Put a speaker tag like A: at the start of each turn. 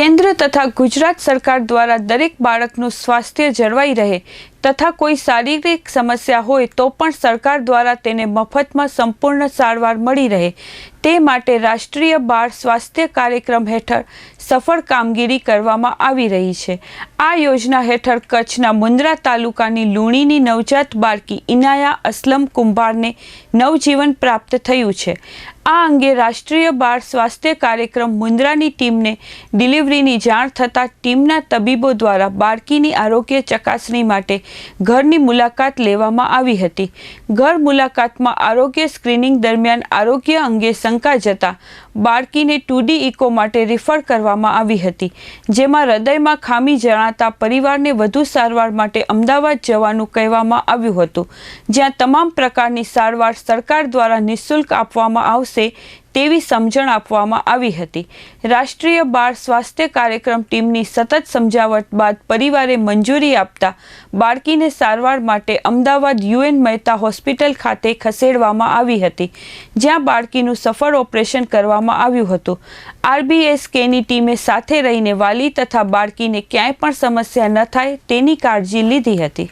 A: કેન્દ્ર તથા ગુજરાત સરકાર દ્વારા દરેક બાળકનું સ્વાસ્થ્ય જળવાઈ રહે તથા કોઈ શારીરિક સમસ્યા હોય તો પણ સરકાર દ્વારા તેને મફતમાં સંપૂર્ણ સારવાર મળી રહે. તે માટે રાષ્ટ્રીય બાળ સ્વાસ્થ્ય કાર્યક્રમ હેઠળ સફળ કામગીરી કરવામાં આવી રહી છે. આ યોજના હેઠળ કચ્છના મુન્દ્રા તાલુકાની લુણીની નવજાત બાળકી ઇનાયા અસલમ કુંભારને નવજીવન પ્રાપ્ત થયું છે. આ અંગે રાષ્ટ્રીય બાળ સ્વાસ્થ્ય કાર્યક્રમ મુન્દ્રાની ટીમને ડિલિવરીની જાણ થતાં ટીમના તબીબો દ્વારા બાળકીની આરોગ્ય ચકાસણી માટે ઘરની મુલાકાત લેવામાં આવી હતી. ઘર મુલાકાતમાં આરોગ્ય સ્ક્રીનિંગ દરમિયાન આરોગ્ય અંગે શંકા જતા બાળકીને ટુડી ઇકો માટે રિફર કરવામાં આવી હતી, જેમાં હૃદયમાં ખામી જણાતા પરિવારને વધુ સારવાર માટે અમદાવાદ જવાનું કહેવામાં આવ્યું હતું, જ્યાં તમામ પ્રકારની સારવાર સરકાર દ્વારા નિઃશુલ્ક આપવામાં આવશે તેવી સમજણ આપવામાં આવી હતી. રાષ્ટ્રીય બાળ સ્વાસ્થ્ય કાર્યક્રમ ટીમની સતત સમજાવટ બાદ પરિવારે મંજૂરી આપતા બાળકીને સારવાર માટે અમદાવાદ યુએન મહેતા હોસ્પિટલ ખાતે ખસેડવામાં આવી હતી, જ્યાં બાળકીનું સફળ ઓપરેશન કરવામાં આવ્યું હતું. આરબીએસકેની ટીમે સાથે રહીને વાલી તથા બાળકીને ક્યાંય પણ સમસ્યા ન થાય તેની કાળજી લીધી હતી.